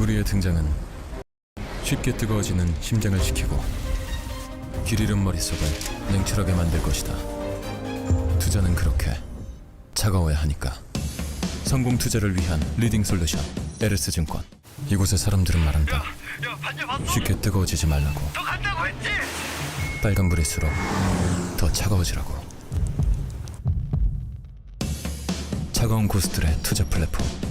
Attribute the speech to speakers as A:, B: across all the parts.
A: 우리의 등장은 쉽게 뜨거워지는 심장을 지키고 길 잃은 머릿속을 냉철하게 만들 것이다. 투자는 그렇게 차가워야 하니까. 성공 투자를 위한 리딩 솔루션 에르스 증권. 이곳의 사람들은 말한다. 쉽게 뜨거워지지 말라고. 빨간 불일수록 더 차가워지라고. 차가운 고스들의 투자 플랫폼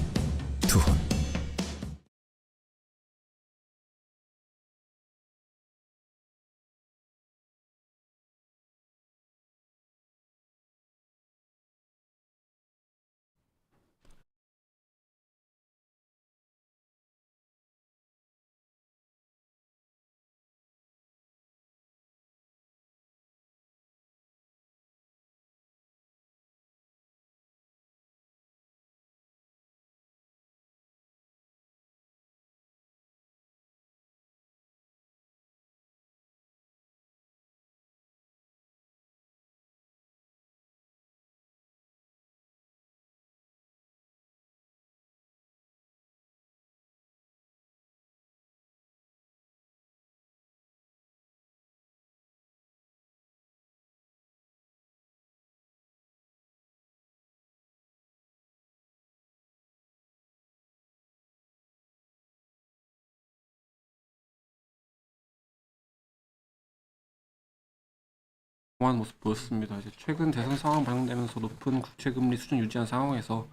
B: 한 모습 보였습니다. 이제 최근 대선 상황 반영되면서 높은 국채 금리 수준 유지한 상황에서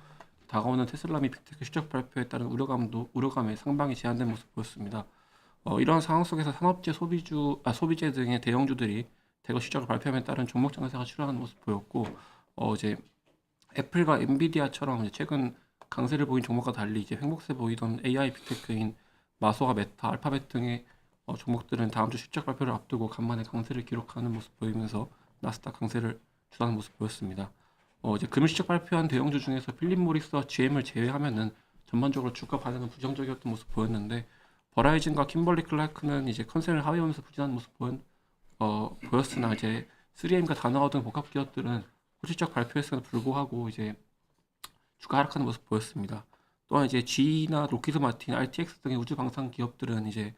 B: 다가오는 테슬라 및 빅테크 실적 발표에 따른 우려감도 우려감에 상당히 제한된 모습 보였습니다. 어, 이러한 상황 속에서 산업재, 소비주, 아, 소비재 등의 대형주들이 대거 실적을 발표함에 따른 종목 장세가 출현하는 모습 보였고, 어, 이제 애플과 엔비디아처럼 이제 최근 강세를 보인 종목과 달리 이제 횡복세 보이던 AI 빅테크인 마소와 메타, 알파벳 등의 어, 종목들은 다음 주 실적 발표를 앞두고 간만에 강세를 기록하는 모습 보이면서 나스닥 강세를 주도하는 모습 보였습니다. 어, 이제 금일 실적 발표한 대형주 중에서 필립 모리스와 GM을 제외하면은 전반적으로 주가 반응은 부정적이었던 모습 보였는데 버라이즌과 킴벌리 클라크는 이제 컨센을 하회하면서 부진한 모습 보였, 어, 보였으나 이제 3M과 다나와 등 복합 기업들은 실적 발표했음에도 불구하고 이제 주가 하락하는 모습 보였습니다. 또한 이제 GE나 로키드 마틴, RTX 등의 우주 방산 기업들은 이제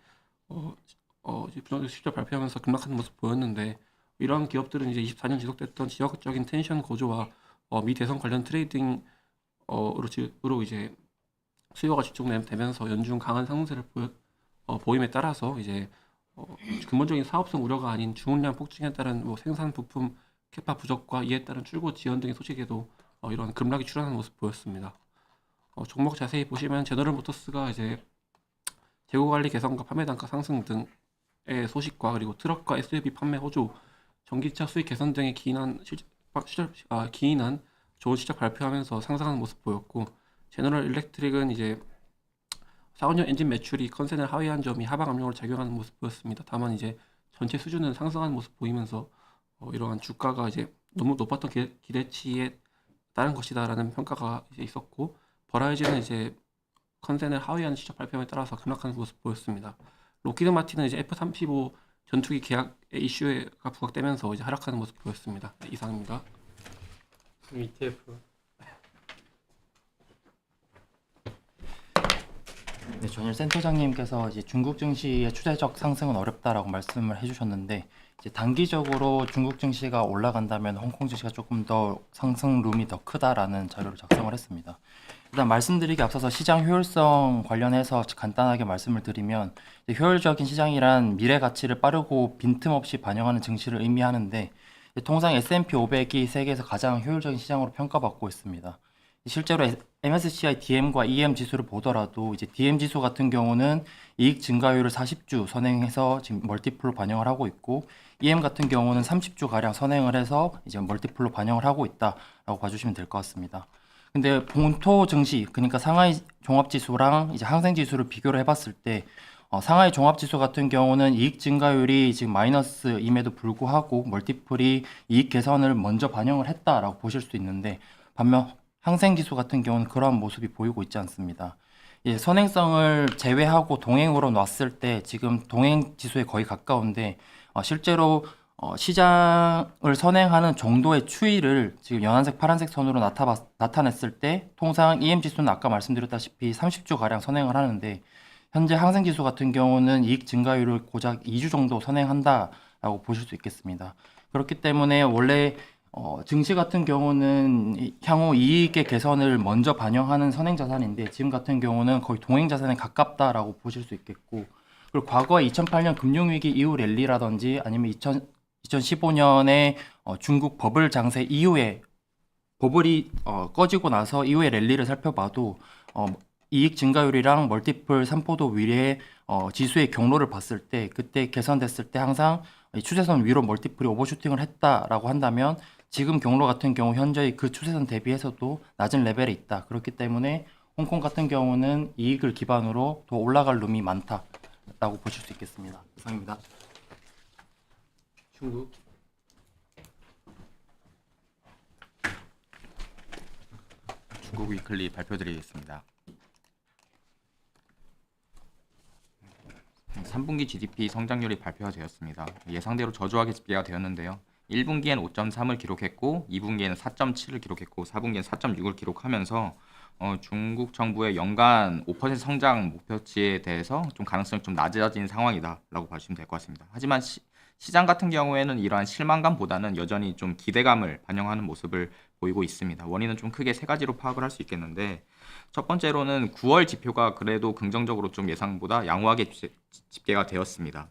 B: 어, 어, 이제 부정적 실적 발표하면서 급락하는 모습 보였는데 이러한 기업들은 이제 24년 지속됐던 지역적인 텐션 고조와 어, 미 대선 관련 트레이딩 어로 으로 이제 수요가 집중되면서 연중 강한 상승세를 보여, 어, 보임에 따라서 이제 어, 근본적인 사업성 우려가 아닌 주문량 폭증에 따른 뭐 생산 부품 캐파 부족과 이에 따른 출고 지연 등의 소식에도 어, 이런 급락이 출현하는 모습 보였습니다. 어, 종목 자세히 보시면 제너럴 모터스가 이제 재고 관리 개선과 판매 단가 상승 등의 소식과 그리고 트럭과 SUV 판매 호조, 전기차 수익 개선 등의 기인한 실, 실적, 아, 기인한 좋은 실적 발표하면서 상승하는 모습 보였고 제너럴 일렉트릭은 이제 4, 5년 엔진 매출이 컨센을 하회한 점이 하방 압력으로 작용하는 모습 보였습니다. 다만 이제 전체 수준은 상승하는 모습 보이면서 어, 이러한 주가가 이제 너무 높았던 기, 기대치에 따른 것이다라는 평가가 이제 있었고 버라이즌은 이제 컨센을 하회하는 시적 발표에 따라서 급락하는 모습 보였습니다. 로키드 마틴은 이제 F-35 전투기 계약의 이슈가 부각되면서 이제 하락하는 모습 보였습니다. 네, 이상입니다.
C: ETF
D: 네, 전일 센터장님께서 이제 중국 증시의 추세적 상승은 어렵다라고 말씀을 해주셨는데 이제 단기적으로 중국 증시가 올라간다면 홍콩 증시가 조금 더 상승 룸이 더 크다라는 자료를 작성을 했습니다. 일단 말씀드리기 앞서서 시장 효율성 관련해서 간단하게 말씀을 드리면 효율적인 시장이란 미래 가치를 빠르고 빈틈없이 반영하는 증시를 의미하는데 통상 S&P 500이 세계에서 가장 효율적인 시장으로 평가받고 있습니다. 실제로 MSCI DM과 EM 지수를 보더라도 이제 DM 지수 같은 경우는 이익 증가율을 40주 선행해서 지금 멀티플로 반영을 하고 있고 EM 같은 경우는 30주 가량 선행을 해서 이제 멀티플로 반영을 하고 있다라고 봐주시면 될 것 같습니다. 근데 본토 증시 그러니까 상하이 종합 지수랑 이제 항생 지수를 비교를 해봤을 때 어, 상하이 종합 지수 같은 경우는 이익 증가율이 지금 마이너스임에도 불구하고 멀티플이 이익 개선을 먼저 반영을 했다라고 보실 수 있는데 반면 항생 지수 같은 경우는 그러한 모습이 보이고 있지 않습니다. 예, 선행성을 제외하고 동행으로 놨을 때 지금 동행 지수에 거의 가까운데 어, 실제로 어, 시장을 선행하는 정도의 추이를 지금 연한색, 파란색 선으로 나타봤, 나타냈을 때 통상 EM 지수는 아까 말씀드렸다시피 30주 가량 선행을 하는데 현재 항생 지수 같은 경우는 이익 증가율을 고작 2주 정도 선행한다라고 보실 수 있겠습니다. 그렇기 때문에 원래 어, 증시 같은 경우는 이- 향후 이익의 개선을 먼저 반영하는 선행 자산인데 지금 같은 경우는 거의 동행 자산에 가깝다라고 보실 수 있겠고 그리고 과거 2008년 금융위기 이후 랠리라든지 아니면 2000, 2015년에 어, 중국 버블 장세 이후에 버블이 어, 꺼지고 나서 이후에 랠리를 살펴봐도 어, 이익 증가율이랑 멀티플 삼포도 위례 어, 지수의 경로를 봤을 때 그때 개선됐을 때 항상 이 추세선 위로 멀티플이 오버슈팅을 했다라고 한다면 지금 경로 같은 경우 현저히 그 추세선 대비해서도 낮은 레벨에 있다. 그렇기 때문에 홍콩 같은 경우는 이익을 기반으로 더 올라갈 룸이 많다라고 보실 수 있겠습니다. 이상입니다.
C: 중국
E: 중국 위클리 발표드리겠습니다. 3분기 GDP 성장률이 발표가 되었습니다. 예상대로 저조하게 집계가 되었는데요. 1분기엔 5.3을 기록했고 2분기에는 4.7을 기록했고 4분기엔 4.6을 기록하면서 어, 중국 정부의 연간 5% 성장 목표치에 대해서 좀 가능성이 좀 낮아진 상황이다라고 봐주시면 될 것 같습니다. 하지만 시, 시장 같은 경우에는 이러한 실망감보다는 여전히 좀 기대감을 반영하는 모습을 보이고 있습니다. 원인은 좀 크게 세 가지로 파악을 할 수 있겠는데 첫 번째로는 9월 지표가 그래도 긍정적으로 좀 예상보다 양호하게 지- 집계가 되었습니다.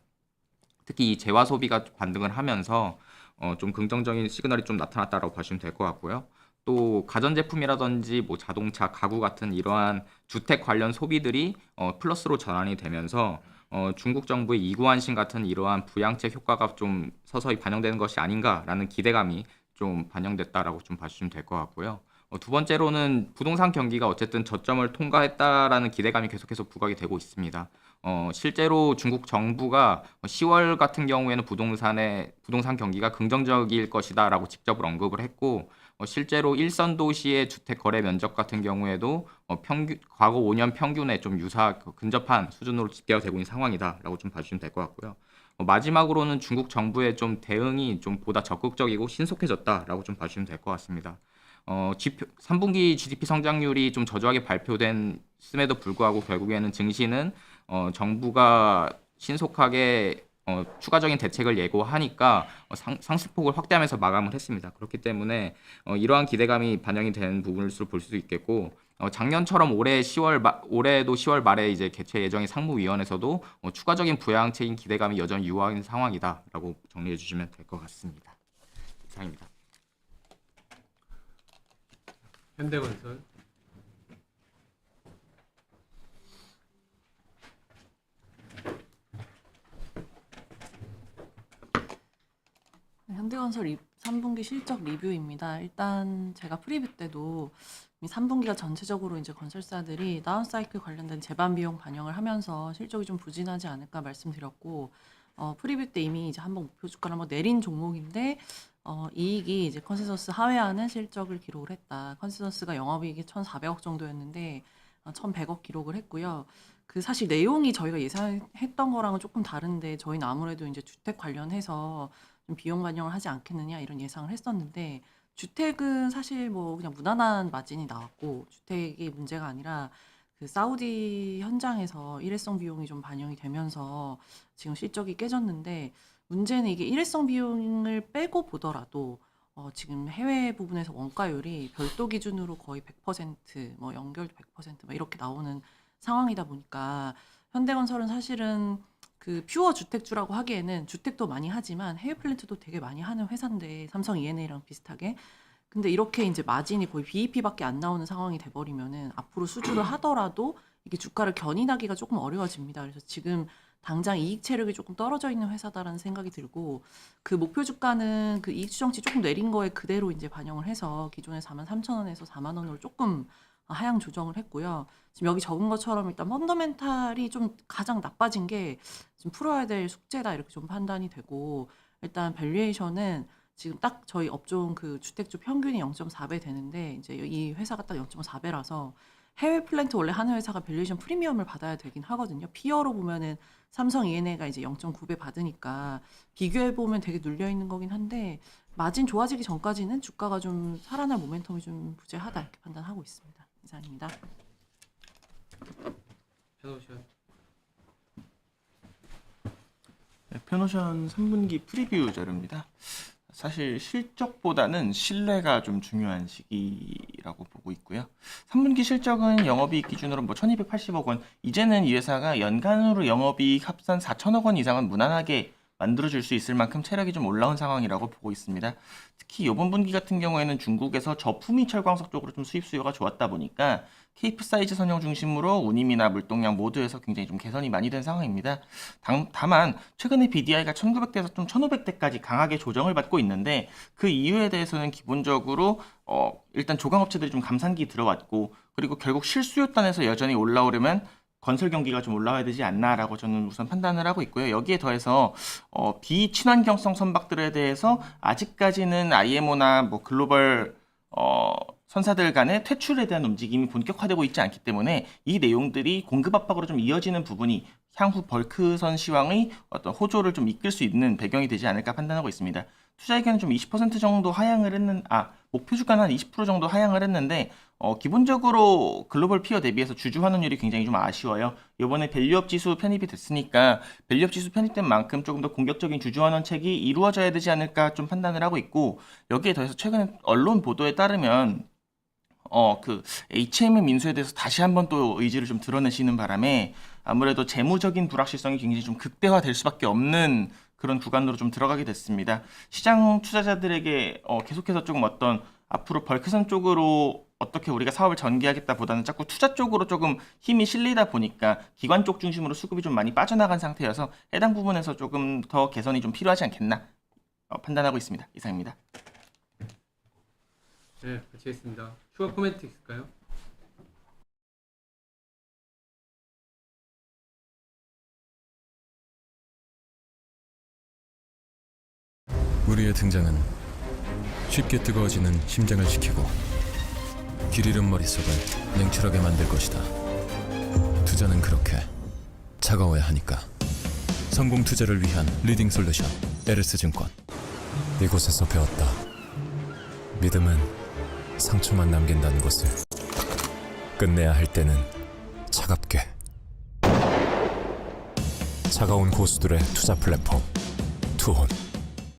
E: 특히 이 재화 소비가 반등을 하면서 어, 좀 긍정적인 시그널이 좀 나타났다라고 보시면 될 것 같고요. 또 가전제품이라든지 뭐 자동차, 가구 같은 이러한 주택 관련 소비들이 어, 플러스로 전환이 되면서 어, 중국 정부의 이구한신 같은 이러한 부양책 효과가 좀 서서히 반영되는 것이 아닌가라는 기대감이 좀 반영됐다라고 좀 봐주시면 될 것 같고요. 어, 두 번째로는 부동산 경기가 어쨌든 저점을 통과했다라는 기대감이 계속해서 부각이 되고 있습니다. 어, 실제로 중국 정부가 10월 같은 경우에는 부동산의 부동산 경기가 긍정적일 것이다라고 직접 언급을 했고 어, 실제로 일선 도시의 주택 거래 면적 같은 경우에도 어, 평균 과거 5년 평균에 좀 유사 그 근접한 수준으로 집계가 되고 있는 상황이다라고 좀 봐주시면 될 것 같고요. 어, 마지막으로는 중국 정부의 좀 대응이 좀 보다 적극적이고 신속해졌다라고 좀 봐주시면 될 것 같습니다. 어, 지표, 3분기 GDP 성장률이 좀 저조하게 발표된 음에도 불구하고 결국에는 증시는 어, 정부가 신속하게 어, 추가적인 대책을 예고하니까 어, 상, 상승폭을 확대하면서 마감을 했습니다. 그렇기 때문에 어, 이러한 기대감이 반영이 된 부분을 볼수 있겠고 어, 작년처럼 올해 10월 마, 올해도 10월 말에 이제 개최 예정인 상무위원회에서도 어, 추가적인 부양책인 기대감이 여전히 유효한 상황이다라고 정리해 주시면 될 것 같습니다. 이상입니다.
C: 현대건설
F: 현대건설 3분기 실적 리뷰입니다. 일단 제가 프리뷰 때도 이 3분기가 전체적으로 이제 건설사들이 다운사이클 관련된 재반 비용 반영을 하면서 실적이 좀 부진하지 않을까 말씀드렸고 어, 프리뷰 때 이미 이제 한번 목표 주가를 한번 내린 종목인데 어, 이익이 이제 컨센서스 하회하는 실적을 기록을 했다. 컨센서스가 영업이익이 1,400억 정도였는데 어, 1,100억 기록을 했고요. 그 사실 내용이 저희가 예상했던 거랑은 조금 다른데 저희는 아무래도 이제 주택 관련해서 좀 비용 반영을 하지 않겠느냐 이런 예상을 했었는데 주택은 사실 뭐 그냥 무난한 마진이 나왔고 주택이 문제가 아니라 그 사우디 현장에서 일회성 비용이 좀 반영이 되면서 지금 실적이 깨졌는데 문제는 이게 일회성 비용을 빼고 보더라도 어, 지금 해외 부분에서 원가율이 별도 기준으로 거의 100%뭐 연결 100%막 이렇게 나오는 상황이다 보니까 현대건설은 사실은 그 퓨어 주택주라고 하기에는 주택도 많이 하지만 해외 플랜트도 되게 많이 하는 회사인데 삼성 E&A랑 비슷하게 근데 이렇게 이제 마진이 거의 BEP밖에 안 나오는 상황이 돼버리면은 앞으로 수주를 하더라도 이게 주가를 견인하기가 조금 어려워집니다. 그래서 지금 당장 이익 체력이 조금 떨어져 있는 회사다라는 생각이 들고 그 목표 주가는 그 이익 추정치 조금 내린 거에 그대로 이제 반영을 해서 기존에 4만 3천 원에서 4만 원으로 조금 하향 조정을 했고요. 지금 여기 적은 것처럼 일단 펀더멘탈이 좀 가장 나빠진 게좀 풀어야 될 숙제다 이렇게 좀 판단이 되고 일단 밸류에이션은 지금 딱 저희 업종 그 주택주 평균이 0.4배 되는데 이제 이 회사가 딱 0.4배라서 해외 플랜트 원래 하는 회사가 밸류에이션 프리미엄을 받아야 되긴 하거든요. 피어로 보면은 삼성 E&A가 이제 0.9배 받으니까 비교해 보면 되게 눌려 있는 거긴 한데 마진 좋아지기 전까지는 주가가 좀 살아날 모멘텀이 좀 부재하다 이렇게 판단하고 있습니다. 이상입니다.
G: 펜오션 3분기 프리뷰 자료입니다. 사실 실적보다는 신뢰가 좀 중요한 시기라고 보고 있고요. 3분기 실적은 영업이익 기준으로 뭐 1280억 원, 이제는 이 회사가 연간으로 영업이익 합산 4천억 원 이상은 무난하게 만들어줄 수 있을 만큼 체력이 좀 올라온 상황이라고 보고 있습니다. 특히 이번 분기 같은 경우에는 중국에서 저품위 철광석 쪽으로 좀 수입 수요가 좋았다 보니까 케이프 사이즈 선형 중심으로 운임이나 물동량 모두에서 굉장히 좀 개선이 많이 된 상황입니다. 당- 다만 최근에 BDI가 1900대에서 좀 1500대까지 강하게 조정을 받고 있는데 그 이유에 대해서는 기본적으로 어, 일단 조강업체들이 좀 감산기 들어왔고 그리고 결국 실수요단에서 여전히 올라오려면 건설 경기가 좀 올라와야 되지 않나라고 저는 우선 판단을 하고 있고요. 여기에 더해서 어, 비친환경성 선박들에 대해서 아직까지는 IMO나 뭐 글로벌 어, 선사들 간의 퇴출에 대한 움직임이 본격화되고 있지 않기 때문에 이 내용들이 공급 압박으로 좀 이어지는 부분이 향후 벌크선 시황의 어떤 호조를 좀 이끌 수 있는 배경이 되지 않을까 판단하고 있습니다. 투자 의견은 좀 20% 정도 하향을 했는 아 목표 주가는 한 20% 정도 하향을 했는데 어, 기본적으로 글로벌 피어 대비해서 주주 환원율이 굉장히 좀 아쉬워요. 이번에 밸류업 지수 편입이 됐으니까 밸류업 지수 편입된 만큼 조금 더 공격적인 주주 환원책이 이루어져야 되지 않을까 좀 판단을 하고 있고 여기에 더해서 최근 언론 보도에 따르면 어 그 HM 민수에 대해서 다시 한번 또 의지를 좀 드러내시는 바람에 아무래도 재무적인 불확실성이 굉장히 좀 극대화될 수밖에 없는 그런 구간으로 좀 들어가게 됐습니다. 시장 투자자들에게 어, 계속해서 조금 어떤 앞으로 벌크선 쪽으로 어떻게 우리가 사업을 전개하겠다보다는 자꾸 투자 쪽으로 조금 힘이 실리다 보니까 기관 쪽 중심으로 수급이 좀 많이 빠져나간 상태여서 해당 부분에서 조금 더 개선이 좀 필요하지 않겠나 어, 판단하고 있습니다. 이상입니다.
C: 네, 마치겠습니다. 추가 코멘트 있을까요?
A: 우리의 등장은 쉽게 뜨거워지는 심장을 식히고 길 잃은 머릿속을 냉철하게 만들 것이다. 투자는 그렇게 차가워야 하니까. 성공 투자를 위한 리딩 솔루션 에르스 증권. 이곳에서 배웠다. 믿음은 상처만 남긴다는 것을. 끝내야 할 때는 차갑게. 차가운 고수들의 투자 플랫폼 투혼.